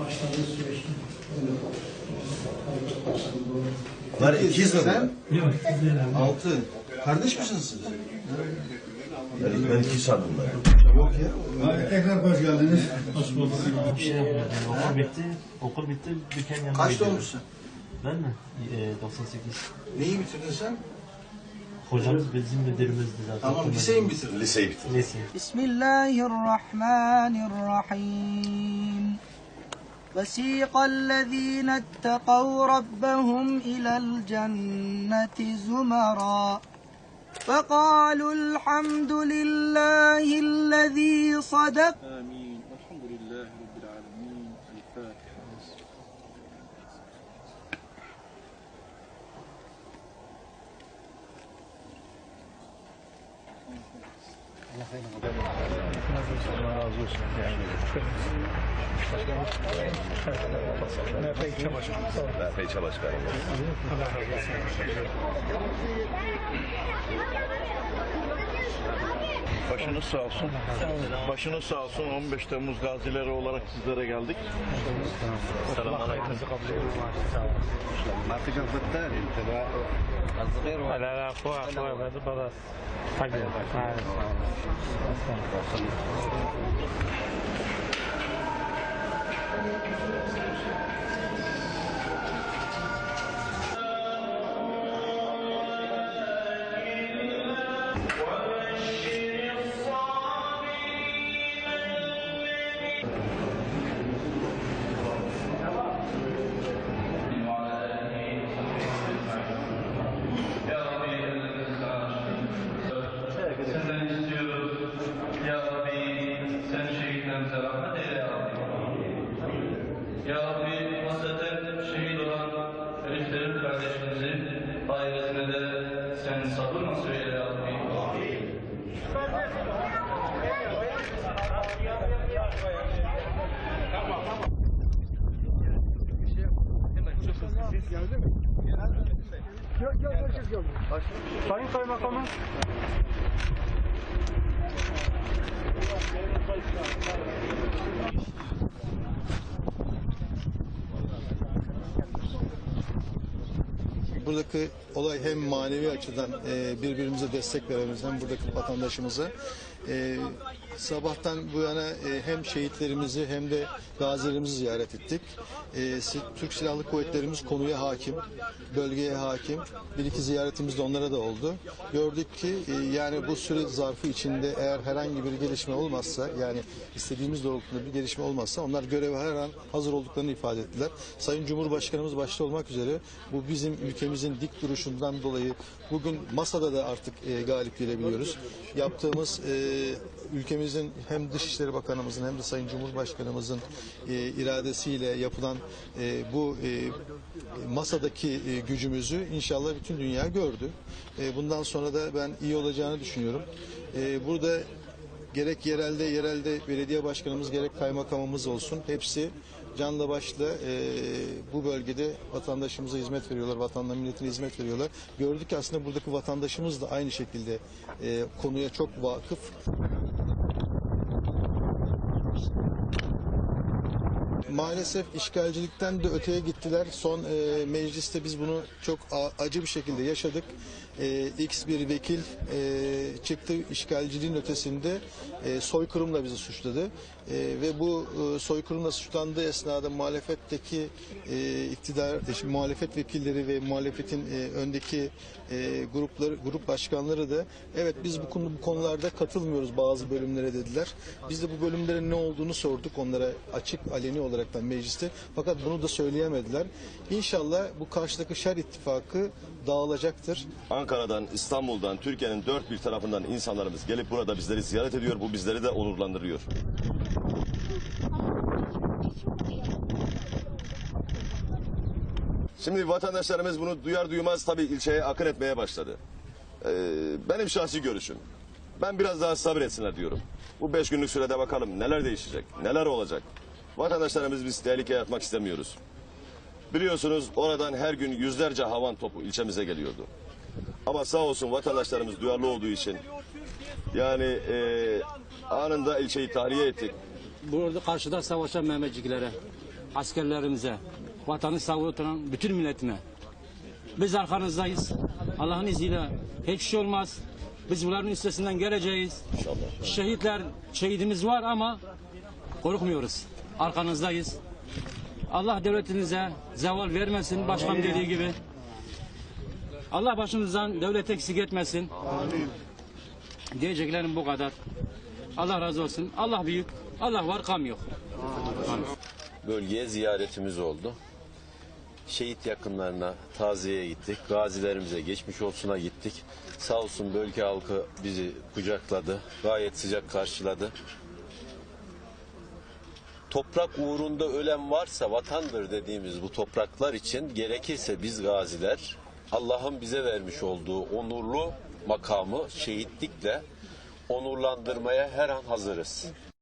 başladığı süreçte. Bunlar ikiz mi bunlar? Yok, sizler abi. Altı. Kardeş misiniz siz? Ben, ben iki sandım ben. Yok ya. Abi tekrar hoş geldiniz. Hoş bulduk. Şey, okul bitti. Okul bitti. Dükkan yanına Kaç gidiyorum. doğmuşsun? Ben mi? E, 98. Neyi bitirdin sen? Hocamız bizim müdürümüzdü zaten. Tamam liseyi mi bitirdin? Liseyi bitirdim. Liseyi. Bismillahirrahmanirrahim. وسيق الذين اتقوا ربهم إلى الجنة زمرا فقالوا الحمد لله الذي صدق آمين. Peyçe Başkanım. Başınız sağ olsun. Başınız sağ olsun. 15 Temmuz gazileri olarak sizlere geldik. Selamünaleyküm. لا لا اخوه اخوه بعد خلاص حاجه Senden Sen sabır nasip eyle ya Rabbi. Sayın Kaymakamım. Buradaki olay hem manevi açıdan e, birbirimize destek vermemiz hem buradaki vatandaşımıza e, sabahtan bu yana e, hem şehitlerimizi hem de gazilerimizi ziyaret ettik. E, Türk Silahlı Kuvvetlerimiz konuya hakim, bölgeye hakim. Bir iki ziyaretimiz de onlara da oldu. Gördük ki e, yani bu süre zarfı içinde eğer herhangi bir gelişme olmazsa yani istediğimiz doğrultuda bir gelişme olmazsa onlar göreve her an hazır olduklarını ifade ettiler. Sayın Cumhurbaşkanımız başta olmak üzere bu bizim ülkemizin dik duruşundan dolayı bugün masada da artık e, galip gelebiliyoruz. Yaptığımız e, ülkemizin hem Dışişleri Bakanımızın hem de Sayın Cumhurbaşkanımızın e, iradesiyle yapılan e, bu e, masadaki e, gücümüzü inşallah bütün dünya gördü. E, bundan sonra da ben iyi olacağını düşünüyorum. E, burada gerek yerelde yerelde belediye başkanımız gerek kaymakamımız olsun hepsi canla başla e, bu bölgede vatandaşımıza hizmet veriyorlar, vatandaş milletine hizmet veriyorlar. Gördük ki aslında buradaki vatandaşımız da aynı şekilde e, konuya çok vakıf. Maalesef işgalcilikten de öteye gittiler. Son e, mecliste biz bunu çok acı bir şekilde yaşadık. E, X bir vekil e, çıktı işgalciliğin ötesinde e, soykırımla bizi suçladı. E, ve bu e, soykırımla suçlandığı esnada muhalefetteki e, iktidar, e, muhalefet vekilleri ve muhalefetin e, öndeki e, grupları, grup başkanları da evet biz bu, konu, bu konularda katılmıyoruz bazı bölümlere dediler. Biz de bu bölümlerin ne olduğunu sorduk onlara açık aleni olaraktan mecliste. Fakat bunu da söyleyemediler. İnşallah bu karşıdaki şer ittifakı dağılacaktır. Ankara'dan, İstanbul'dan, Türkiye'nin dört bir tarafından insanlarımız gelip burada bizleri ziyaret ediyor. Bu bizleri de onurlandırıyor. Şimdi vatandaşlarımız bunu duyar duymaz tabii ilçeye akın etmeye başladı. Ee, benim şahsi görüşüm. Ben biraz daha sabretsinler diyorum. Bu beş günlük sürede bakalım neler değişecek, neler olacak. Vatandaşlarımız biz tehlikeye atmak istemiyoruz. Biliyorsunuz oradan her gün yüzlerce havan topu ilçemize geliyordu. Ama sağ olsun vatandaşlarımız duyarlı olduğu için yani e, anında ilçeyi tahliye ettik. Burada karşıda savaşan Mehmetçiklere askerlerimize, vatanı savunan bütün milletine. Biz arkanızdayız. Allah'ın izniyle hiçbir şey olmaz. Biz bunların üstesinden geleceğiz. İnşallah. Şehitler, şehidimiz var ama korkmuyoruz. Arkanızdayız. Allah devletinize zeval vermesin başkan dediği gibi. Allah başımızdan devlet eksik etmesin. Diyeceklerim bu kadar. Allah razı olsun. Allah büyük. Allah var kam yok. bölgeye ziyaretimiz oldu. Şehit yakınlarına taziyeye gittik. Gazilerimize geçmiş olsuna gittik. Sağ olsun bölge halkı bizi kucakladı. Gayet sıcak karşıladı. Toprak uğrunda ölen varsa vatandır dediğimiz bu topraklar için gerekirse biz gaziler Allah'ın bize vermiş olduğu onurlu makamı şehitlikle onurlandırmaya her an hazırız.